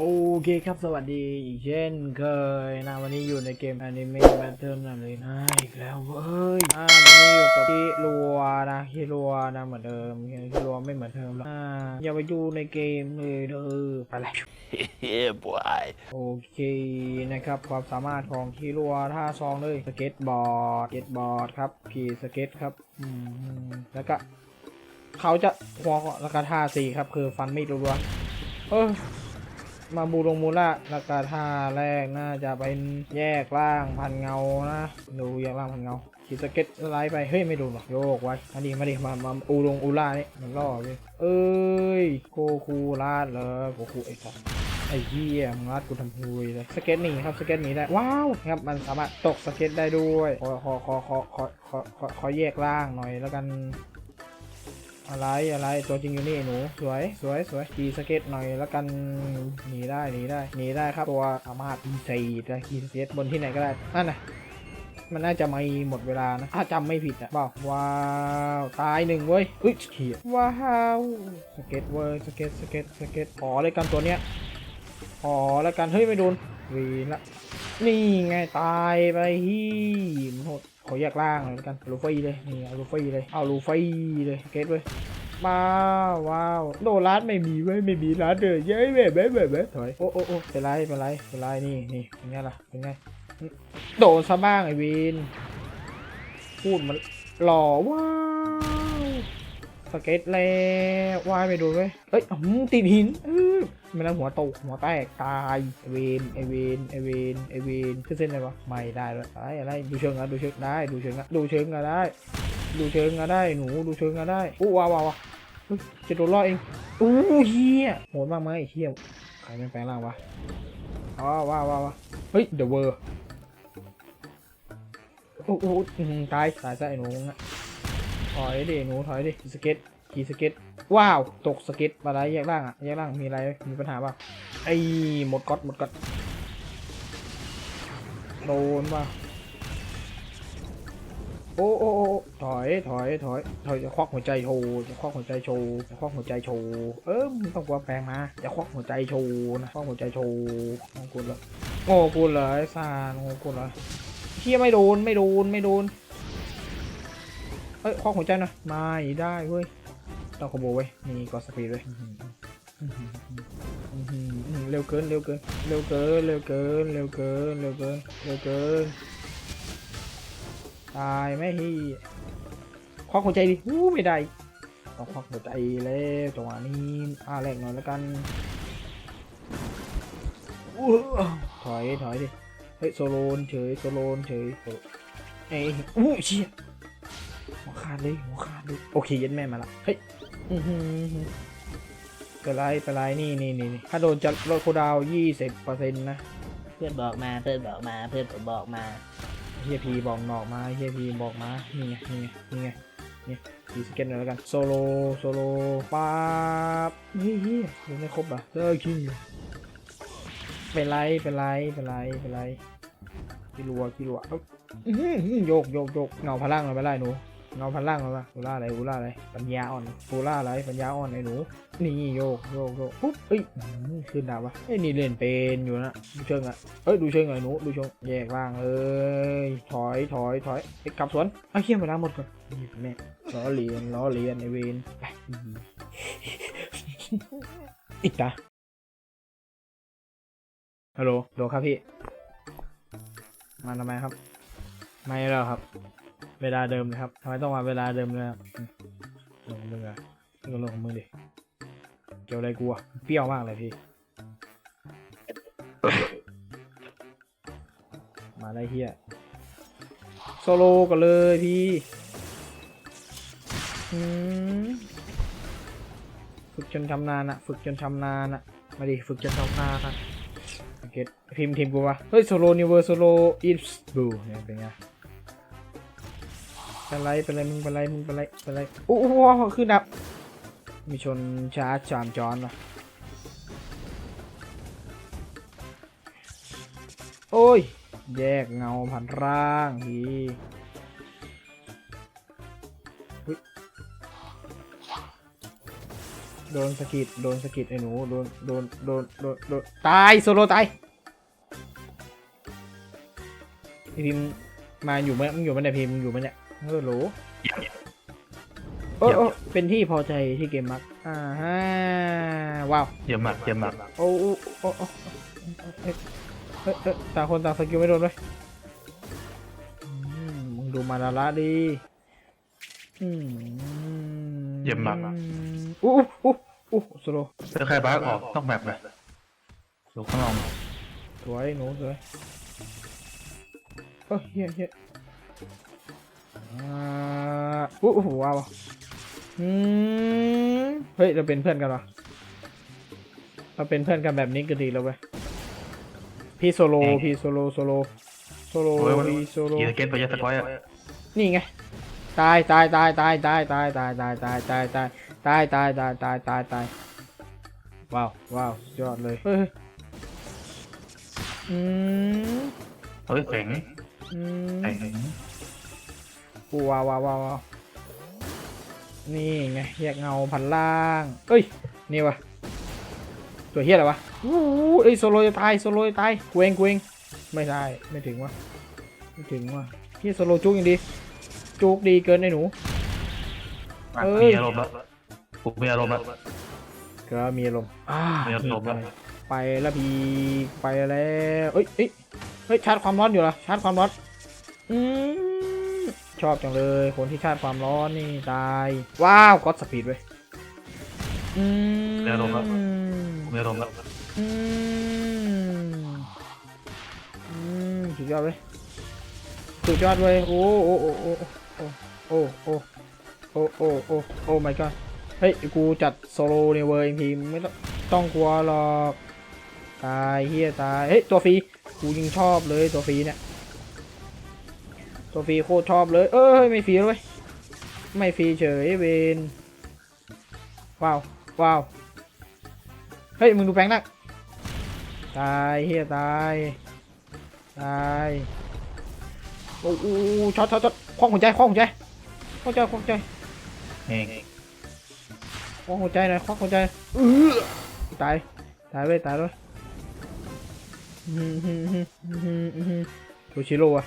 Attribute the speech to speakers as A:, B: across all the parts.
A: โอเคครับสวัสดีอีกเช่นเคยนะวันนี้อยู่ในเกม Anime Battle นั่นเลยนะอีกแล้วเว้ยอ่าวันนี้อยู่กับคิรัวนะคิรัวนะเหมือนเดิมคิรัวไม่เหมือนเดิมแล้วอ่าอย่าไปดูในเกมเลยเด้อไปแล้ว
B: yeah, boy.
A: โอเคนะครับความสามารถของคิรัวท่าซองเลยสเก็ตบอร์ดสเก็ตบอร์ดครับขี่สเก็ตครับอืมแล้วก็เขาจะหัวแล้วก็ท่าสี่ครับคือฟันมีดรัวๆเออ มาบูรงมูระราคาท่าแรกน่าจะเป็นแยกล่างพันเงานะดูแยกล่างพันเงาขีดสเก็ตไลด์ไปเฮ้ยไม่ดูหรอกโยกไว้อันนี้มาดิมามาอูรงอูล่านี่มันล่อเลยเอ้ยโกคูลาดเลยโกคูไอ้สัสไอ้เหี้ยมึงรัดกูทำพุยเลยสเก็ตหนีครับสเก็ตหนีได้ว้าวครับมันสามารถตกสเก็ตได้ด้วยขอขอขอขอขอขอขอแยกล่างหน่อยแล้วกัน อะไรอะไรตัวจริงอยู่นี่หนูสวยสวยสวยขี่สเก็ตหน่อยแล้วกันหนีได้หนีได้หนีได้ครับตัวสามารถอินซีจะขี่สเก็ตบนที่ไหนก็ได้นั่นนะมันน่าจะไม่หมดเวลานะถ้าจำไม่ผิดอะบอกว้าว ตายหนึ่งเว้ยเฮ้ยเขียว้าวสเก็ตเว้ยสเก็ตสเก็ตสเก็ตขอเลยกันตัวเนี้ยขอแล้วกันเฮ้ยไม่โดนวีละนี่ไงตายไปฮีมันโหด ขอแยกล่างเลยกันลูฟี่เลยนี่เอาลูฟี่เลยเอาลูฟี่เลยเก็ตเว้ยมาว้าวโดรัดไม่มีเว้ยไม่มีรัดเลยเย้เว้ยเว้ยเว้ยเว้ยถอยโอ้โอ้โอ้เป็นไรเป็นไรเป็นไรนี่นี่เป็นไงล่ะเป็นไงโดนซะบ้างไอ้วินพูดมันหล่อว้า สเก็ตแล้วว่ายไปดูเว้ยเอ้ยอติดหินไม่แล้วหัวตกหัวแตกตายไอเวนไอเวนไอเวนไอเวนขึ้นเส้นอะไรวะไม่ได้แล้วอะไรอะไรดูเชิงอะดูเชิงได้ดูเชิงอะดูเชิงอะได้ ดูเชิงอะได้หนูดูเชิงอะได้อู้ว้าวว้าวจะโดนล่อเองอู้เฮียโหดมากไหมเฮียใครไม่แปลงร่างวะอ๋อว้าวว้าวว้าวเฮ้ยเดอะเวอร์โอ้โหอื้ตายตายซะไอ้หนูนะ ถอยดิหนูถอยดิสเก็ตขี่สเก็ตว้าวตกสเก็ตอะไรแยกล่างอะแยกล่างมีอะไรมีปัญหาป่ะไอ้หมดก๊อตหมดก๊อตโดนป่ะโอ้โอ้โอ้ถอยถอยถอยถอยจะควักหัวใจโชว์จะควักหัวใจโชว์จะควักหัวใจโชว์เออมึงต้องกลัวแปลงมาจะควักหัวใจโชว์นะควักหัวใจโชว์โง่กูเลยโง่กูเลยซาโง่กูเลยเที่ยไม่โดนไม่โดนไม่โดน อ้ยควักหัวใจหนะไม่ได้เว้ยต้องขโมยเว้ยมีกอสปีดเว้ยเร็วเกินเร็วเกินเร็วเกินเร็วเกินเร็วเกินเร็วเกินเร็วเกินตายไหมฮีควักหัวใจดิอู้ไม่ได้ต้องควักหัวใจแล้วจังหวะนี้อ่าแรกหน่อยแล้วกันถอยถอยดิเฮ้ยโซโลนเฉยโซโลนเฉยเอ้ยอู้เชี่ย หัวขาดเลยหัวขาดเลยโอเคเย็นแม่มาละเฮ้ยอือหือเป็นไรเป็นไรนี่นี่นี่นี่ถ้าโดนจะลดโคดาวยี่สิบเปอร์เซ็นต์นะ
C: เพื่อนบอกมาเพื่อนบอกมาเพื่อนผมบอกมา
A: เฮียพีบอกนอกมาเฮียพีบอกมานี่ไงนี่ไงนี่ไงนี่ดีสเก็ตหน่อยแล้วกันโซโลโซโลป๊าบเฮ้ยเฮียยังไม่ครบอะเลิกคิงอยู่เป็นไรเป็นไรเป็นไรเป็นไรกิรัวกิรัวเอ้าอื้อหือโยกโยกโยกเงาพลังเลยไปไล่หนู เงาพลังเลยปะอูล่าอะไรอูล่าอะไร ปัญญาอ่อนอูล่าอะไร ปัญญาอ่อนไอ้หนู นี่โยกโยกโยกปุ๊บเอ้ยขึ้นดาววะเอ้ยนี่เล่นเป็นอยู่นะ ดูเชิงอะเอ้ย ดูเชิงหน่อยหนู ดูเชิงแยกล่างเอ้ย ถอยถอยถอยไปกลับสวนเอาเขี้ยมไปล้างหมดก่อนนี่แม่ล้อเลียนล้อเลียนไอ้เวนไปอีกตาฮัลโหลโหลครับพี่ มาทำไมครับ ไม่แล้วครับ เวลาเดิมเลยครับทำไมต้องมาเวลาเดิมเลยครับอืมลงมึงอนี่ก็ลงของมึงดิ เกี่ยวอะไรกูอะเปรี้ยวมากเลยพี่ มาได้เฮียโซโลกันเลยพี่ฝึกจนชำนาญอะฝึกจนชำนาญอะมาดิฝึกจนชำนาญอะโอเคพิมพ์ทีมกูวะเฮ้ยโซโลนิเวอร์โซโลอิส์บูเนี่ยเป็นไง เป็นไรเป็นไรมึงเป็นไรมึงเป็นไรเป็นไรอู้หูขึ้นดับ มีชนช้าจามจอนวะโอ้ย แยกเงาผ่านร่างทีโดนสะกิดโดนสะกิดไอ้หนูโดนโดนโดนโดนโดนตายโซโลตายพี่พิมพ์มาอยู่ไหมมึงอยู่ไหมเนี่ยพิมพ์มึงอยู่ไหมเนี่ย เออโหล
B: เยี่ยม
A: โอ้โอ้เป็นที่พอใจที่เกมมักอ่าฮะว้าว
B: เยี่ยมมากเยี่ยมมาก
A: โอ้โอ้โอ้โอ้เอ้ยเอ้ยเอ้ยต่างคนต่างสกิลไม่โดนเลยอืมมึงดูมาดาระดีอืม
B: เยี่ยมมาก
A: อู้อู้อู้สโล
B: ถ้าใครบ้าออกนอกแมปเลยดูข้างนอก
A: สวยหนูสวยเอ้ยเฮีย เฮียอ่าอู้อู้ว้าวอืมเฮ้ย เราเป็นเพื่อนกันวะเราเป็นเพื่อนกันแบบนี้ก็ดีแล้วเว้ย พี่โซโล พี่โซโล โซโล โซโล
B: โอ้ยมัน
A: พี่โซโล
B: กีเกตไปยัดสกอยอะ
A: นี่ไง ตายตายตายตายตายตายตายตายตายตายตายตายตายตายตายตายตายว้าวว้าวสุดยอดเลย เฮ้ย อืม
B: เฮ้ยแข็ง
A: อืม
B: แข็ง
A: ปูว้าวว้าวว้าวว้าวนี่ไงแยกเงาพันล่าง เอ้ย นี่วะตัวเฮียอะไรวะอู้หูเอ้ยโซโลจะตายโซโลจะตายกูเองกูเองไม่ได้ไม่ถึงวะไม่ถึงวะเฮียโซโลจุกอย่างดีจุกดีเกินไอ้หนู
B: อะ
A: เอ้ย
B: มีอารมณ์แล้วกูมีอารมณ์แล้ว
A: ก็มีอารมณ์อ่า
B: มีอารมณ์แล้ว
A: ไปแล้วพีไปแล้วเอ้ยเอ้ยเฮ้ยชาร์จความร้อนอยู่เหรอชาร์จความร้อนอืม ชอบจังเลย คนที่ชาร์จความร้อนนี่ตาย ว้าวก็สปีดเว้ยอืม
B: มีอารมณ์แล้วมีอารมณ์แล้ว
A: อืมอืมสุดยอดเว้ยสุดยอดเว้ยโอ้โอ้โอ้โอ้โอ้โอ้โอ้โอ้โอ้โอ้โอ้ my god เฮ้ยกูจัดโซโลเนี่ยเว้ยทีมไม่ต้องต้องกลัวหรอกตายเฮียตายเฮ้ยตัวฟรีกูยิงชอบเลยตัวฟรีเนี่ย ตัวฟรีโคตรชอบเลย เอ้ยไม่ฟรีเลยเว้ยไม่ฟรีเฉยเวนว้าวว้าวเฮ้ยมึงดูแปลงนักตายเฮียตายตายโอ้โหช็อตช็อตช็อตคว้างหัวใจคว้างหัวใจคว้างหัวใจคว้างหัวใจ
B: เอง
A: ควักหัวใจหน่อยควักหัวใจเออตายตายเว้ยตายเลยโทชิโร่อะ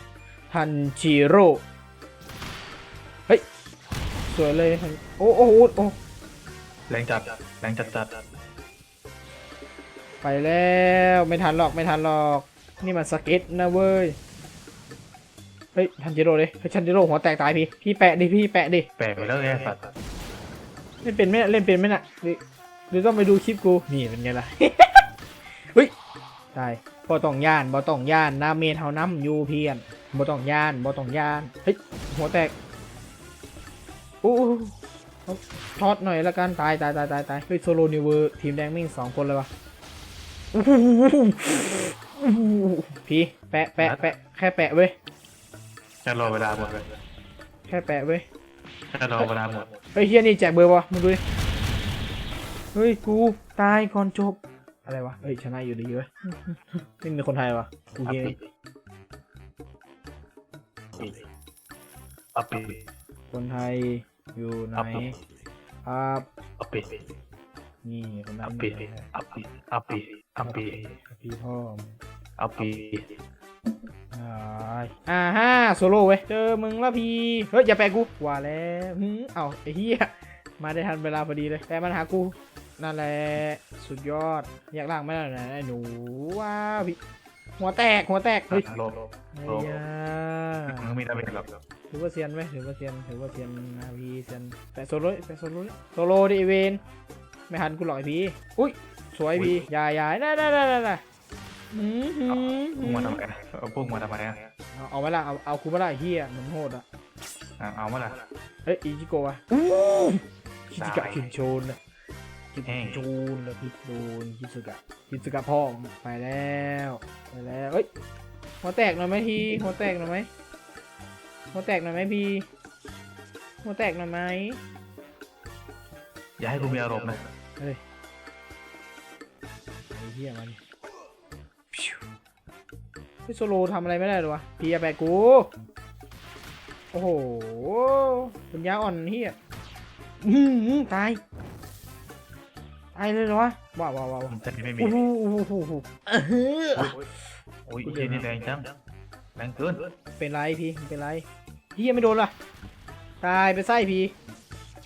A: ทันจิโร่เฮ้ย สวยเลยทันโอ้โอ้โอ้โอ้
B: แรงจัดแรงจัดจัด
A: ไปแล้วไม่ทันหรอกไม่ทันหรอก นี่มันสเก็ตนะเว้ย เฮ้ยทันจิโร่เลยเฮ้ยทันจิโร่หัวแตกตายพี่ พี่แปะดิพี่แปะดิ
B: แปลกไปแล้วไงสัตว์
A: เล่นเป็นไหมเล่นเป็นไหมน่ะหรือหรือต้องไปดูคลิปกู นี่เป็นไงล่ะ เฮ้ยตายบ่ต้องย่านบ่ต้องย่านนาเมนเฮาน้ำอยู่เพียน บ่ต้องย่านบ่ต้องย่านเฮ้ยหัวแตกอู้เอาช็อตหน่อยละกันตายตายตายตายตายเฮ้ยโซโลนิวเวอร์ทีมแดงมิ่งสองคนเลยวะอู้หูอู้หูพี่แปะแปะแปะแค่แปะเว้ย
B: แค่รอเวลาหมดเลย
A: แค่แปะเว้ย
B: แค่รอเวลาหมด
A: เฮ้ยเฮียนี่แจกเบอร์วะมึงดูดิเฮ้ยกูตายก่อนจบอะไรวะเฮ้ยชนะอยู่ดีเว้ยนี่มีคนไทยวะกู
B: อัป
A: เฮีย
B: ปีอัปปี
A: คนไทยอยู่ไหน
B: อัปปี
A: ครับ
B: อัปปี
A: นี่คนนั้
B: อั
A: น
B: ปปีอัปปีอัปปีอัปปี
A: พี่พ่อม
B: อัปปี
A: อ่าอ่าฮ่าโซโล่เว้ยเจอมึงละพี่เฮ้ยอย่าแปะกูว่าแล้วหืมเอ้าไอ้เหี้ยมาได้ทันเวลาพอดีเลยแต่มันหากูนั่นแหละสุดยอดอยากล่างไม่ได้นะไอ้หนูว้าวพี่ หัวแตกหัวแตกเฮ้ย
B: โลบ
A: ไอ้
B: โอ้
A: ยา
B: มึงมีดาเมจหรอก
A: ถือว่าเซียนไหมถือว่าเซียนถือว่าเซียนนาพีเซียนแปะโซโล่แปะโซโล่โซโล่ดิไอ้เวนไม่หันกูหรอกไอ้พี่อุ้ยสวยพี่อยาอยาได้ได้ได้ได้ได้อืมหืม
B: พุ่งมาทำไมเอาพุ่งมาทำไมอะ
A: เอาเอาไว้ละเอาเอาคูมาละไอ้เฮียมันโหดอะ
B: อะเอามาละ
A: เฮ้ยอีจิโกะวะคิจิกะคินโชนเลย คินโชนเลยพิโดนคิสึกะคิสึกะพ่อไปแล้วไปแล้วเฮ้ยหัวแตกหน่อยไหมพี่หัวแตกหน่อยไหมหัวแตกหน่อยไหมพี่หัวแตกหน่อยไหม
B: อย่าให้กูมีอารมณ์นะ
A: เฮ้ยไอ้เหี้ยมันพิ้วไอ้โซโลทำอะไรไม่ได้หรอวะพี่อย่าแบกกูโอ้โหปัญญาอ่อนเฮียอื้อหือตาย ไอเลยเหรอวะว้าวว้าวว้าว
B: มันจะไม่มี
A: โอ้โหโอ้โหโอ้โห
C: เออหือ
B: โอ้ยเฮียนี่แรงจังแรงเกิน
A: เป็นไรพี่เป็นไรพี่ยังไม่โดนล่ะตายไปไส้พี่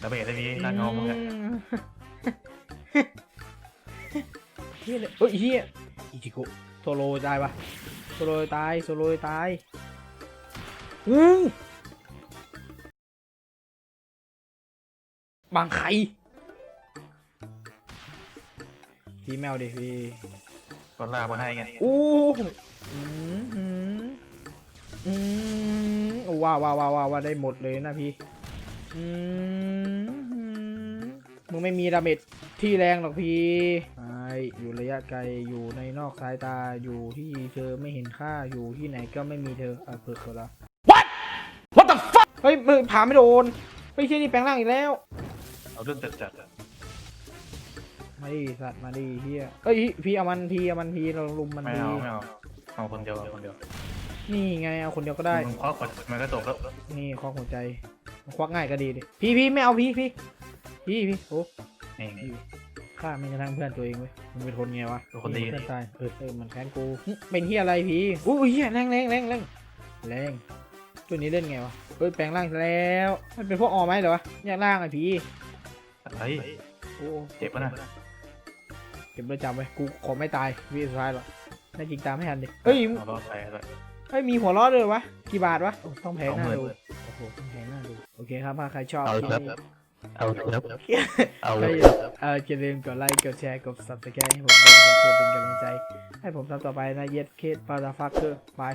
B: ระเบิดได้มีหน้าเงามึงอะ
A: เฮียเลยเฮ้ยเฮียอิจิโกะโซโลตายปะโซโลตายโซโลตายอู้บางไข่ พี่แมวดิพี่
B: ก็ลากมาให้ไง
A: อู้อืมอืมอืมว้าวว้าวว้าวว้าวได้หมดเลยนะพี่อืมอืมมึงไม่มีดาเมจที่แรงหรอกพี่ไออยู่ระยะไกลอยู่ในนอกสายตาอยู่ที่เธอไม่เห็นค่าอยู่ที่ไหนก็ไม่มีเธออะเพิกเขาละ What What the fuck เฮ้ยมึงผ่าไม่โดนไม่ใช่นี่แปลงร่างอีกแล้ว
B: เอาเรื่องจัดจัดๆอะ
A: มาดิสัตว์มาดิเฮียเอ้ยพี่เอามันพี่เอามันพี่เราลุมมัน
B: ไม่
A: พี่
B: เอาไม่เอาเอาคนเดียวเอาคนเดียว
A: นี่ไงเอาคนเดียวก็ได้
B: มึงคว้าขวดมันก็จบแล้ว
A: นี่ควักหัวใจ ควักง่ายก็ดีดิพี่พี่ไม่เอาพี่พี่พี่พี่โอ้
B: นี่
A: ฆ่าไม่กระทั่งเพื่อนตัวเองเว้ยมันเป็นคนไงวะ
B: เป็นคนดี
A: เพื่อนตายเออเออมันแค้นกูหึเป็นที่อะไรพี่อุ้ยเฮียแรงแรงแรงแรงแรงตัวนี้เล่นไงวะเอ้ยแปลงร่างแล้วมันเป็นพวกออไหมเหรอวะแยกร่างไอ้พี่
B: อะไร
A: โอ้
B: เจ็บปะนะ
A: เก็บไว้จำไว้กูขอไม่ตายวิสุดท้ายหรอกน่าจริงตามไม่ทันดิเฮ้ย
B: เอารอดไปเลย
A: เฮ้ยมีหัวล้อด้วยวะกี่บาทวะโอ้ต้องแพง
B: สอง
A: น่า
B: หมื่น
A: ดูโอ้โหต้องแพงน่าดูโอเคครับถ้าใครชอบ
B: เอา
A: คลิป
B: ครับ
A: นี้
B: เอาครับเอา
A: ก็
B: ค
A: อย่า
B: รับ
A: เอออย่าลืมกดไลค์กดแชร์กด subscribe ให้ผมด้วยนะครับเพื่อเป็นกำลังใจ ให้ผมทำต่อไปนะเย็ดเคสปาราฟักเกอร์บาย